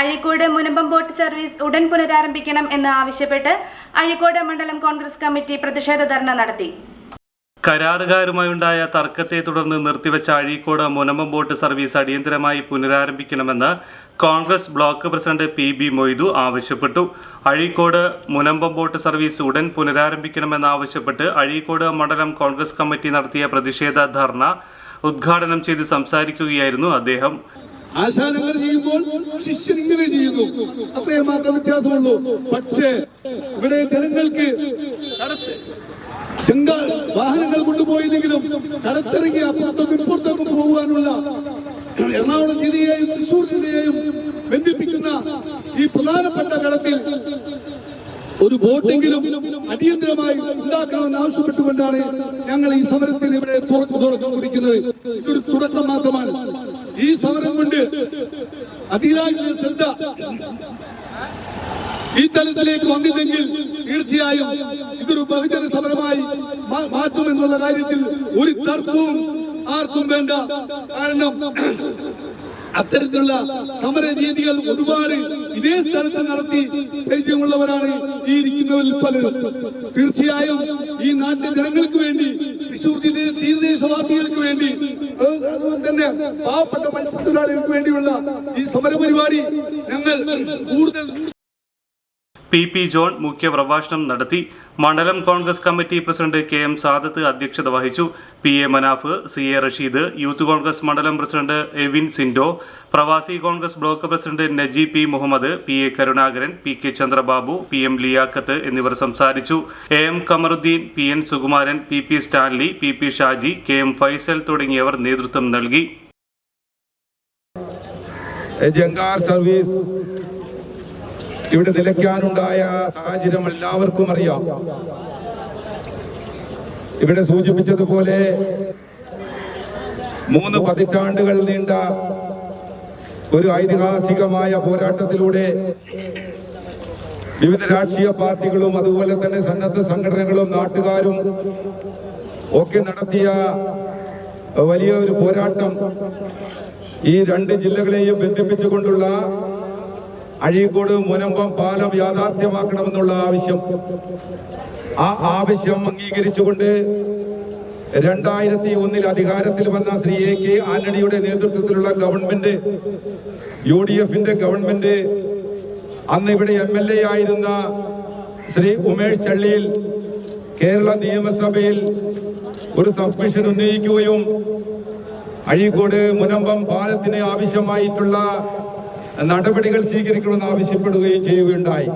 Azhikode Munambam boat service ഉടൻ പുനരാരംഭിക്കണം എന്ന് ആവശ്യപ്പെട്ട് അഴീക്കോട് മണ്ഡലം കോൺഗ്രസ് കമ്മിറ്റി പ്രതിഷേധ ധർണ നടത്തി. കരാറുകാരുമായുണ്ടായ തർക്കത്തെ തുടർന്ന് നിർത്തിവെച്ച അഴീക്കോട് മുനമ്പം ബോട്ട് സർവീസ് അടിയന്തരമായി പുനരാരംഭിക്കണമെന്ന് Congress block president P B Moidu ആവശ്യപ്പെട്ടു. അഴീക്കോട് മുനമ്പം ബോട്ട് സർവീസ് ഉടൻ പുനരാരംഭിക്കണമെന്നാവശ്യപ്പെട്ട് അഴീക്കോട് മണ്ഡലം കോൺഗ്രസ് കമ്മിറ്റി നടത്തിയ പ്രതിഷേധ ധർണ ഉദ്ഘാടനം ചെയ്ത് സംസാരിക്കുകയായിരുന്നു അദ്ദേഹം. ആശാനങ്ങൾ ചെയ്യുമ്പോൾ ശിഷ്യൻ ഇങ്ങനെ ചെയ്യുന്നു. അത്രയും മാത്രം വ്യത്യാസമുള്ളൂ. പക്ഷേ ഇവിടെ ജനങ്ങൾക്ക് ചെങ്കാൽ വാഹനങ്ങൾ കൊണ്ടുപോയില്ലെങ്കിലും കടത്തിറങ്ങി അപ്പുറത്തും ഇപ്പുറത്തേക്കും പോകാനുള്ള എറണാകുളം ജില്ലയെയും തൃശൂർ ജില്ലയെയും ബന്ധിപ്പിക്കുന്ന ഈ പ്രധാനപ്പെട്ട കടത്തിൽ ഒരു ബോട്ടെങ്കിലും അടിയന്തരമായി ഉണ്ടാക്കണമെന്ന് ആവശ്യപ്പെട്ടുകൊണ്ടാണ് ഞങ്ങൾ ഈ സമരത്തിന് ഇവിടെ തുറന്നു തുറന്നു കുറിക്കുന്നത് ഇതൊരു തുടക്കം മാത്രമാണ്. ഈ സമരം കൊണ്ട് അതിരാജ്യ ശ്രദ്ധ ഈ തലത്തിലേക്ക് വന്നില്ലെങ്കിൽ തീർച്ചയായും ഇതൊരു ബഹുജന സമരമായി മാറ്റുമെന്നുള്ള കാര്യത്തിൽ ഒരു തർക്കവും ആർക്കും വേണ്ട. കാരണം അത്തരത്തിലുള്ള സമര രീതികൾ ഒരുപാട് ഇതേ സ്ഥലത്ത് നടത്തി പരിചയമുള്ളവരാണ് ഈ ഇരിക്കുന്നവരിൽ പലരും. തീർച്ചയായും ഈ നാട്ടിലെ ജനങ്ങൾക്ക് വേണ്ടി തൃശൂർ ജില്ലയിലെ തീരദേശവാസികൾക്ക് വേണ്ടി തന്നെ പാവപ്പെട്ട മത്സ്യത്തൊഴിലാളികൾക്ക് വേണ്ടിയുള്ള ഈ സമര പരിപാടി ഞങ്ങൾ കൂടുതൽ പി പി ജോൺ മുഖ്യപ്രഭാഷണം നടത്തി മണ്ഡലം Congress committee president K M Sadath അധ്യക്ഷത വഹിച്ചു. P A Manaf C A Rasheed youth Congress മണ്ഡലം പ്രസിഡന്റ് എവിൻ സിൻഡോ പ്രവാസി Congress block president Naji P Muhammad P A Karunakaran P K Chandrababu P M Liyakath എന്നിവർ സംസാരിച്ചു. A M Kamaruddin P N Sukumaran P P Stanley P P Shaji K M Faisal തുടങ്ങിയവർ നേതൃത്വം നൽകി. Service ഇവിടെ നിലയ്ക്കാനുണ്ടായ സാഹചര്യം എല്ലാവർക്കും അറിയാം. ഇവിടെ സൂചിപ്പിച്ചതുപോലെ മൂന്ന് പതിറ്റാണ്ടുകൾ നീണ്ട ഒരു ഐതിഹാസികമായ പോരാട്ടത്തിലൂടെ വിവിധ രാഷ്ട്രീയ പാർട്ടികളും അതുപോലെ തന്നെ സന്നദ്ധ സംഘടനകളും നാട്ടുകാരും ഒക്കെ നടത്തിയ വലിയ ഒരു പോരാട്ടം ഈ രണ്ട് ജില്ലകളെയും ബന്ധിപ്പിച്ചുകൊണ്ടുള്ള അഴീക്കോട് മുനമ്പം പാലം യാഥാർത്ഥ്യമാക്കണമെന്നുള്ള ആവശ്യം. ആ ആവശ്യം അംഗീകരിച്ചുകൊണ്ട് രണ്ടായിരത്തി ഒന്നിൽ അധികാരത്തിൽ വന്ന ശ്രീ എ കെ ആന്റണിയുടെ നേതൃത്വത്തിലുള്ള ഗവൺമെന്റ് യു ഡി എഫിന്റെ ഗവൺമെന്റ് അന്ന് ഇവിടെ എം എൽ എ ആയിരുന്ന ശ്രീ ഉമേഷ് ചള്ളിയിൽ കേരള നിയമസഭയിൽ ഒരു സബ്മിഷൻ ഉന്നയിക്കുകയും അഴീക്കോട് മുനമ്പം പാലത്തിന് ആവശ്യമായിട്ടുള്ള നടപടികൾ സ്വീകരിക്കണമെന്ന് ആവശ്യപ്പെടുകയും ചെയ്യുകയുണ്ടായി.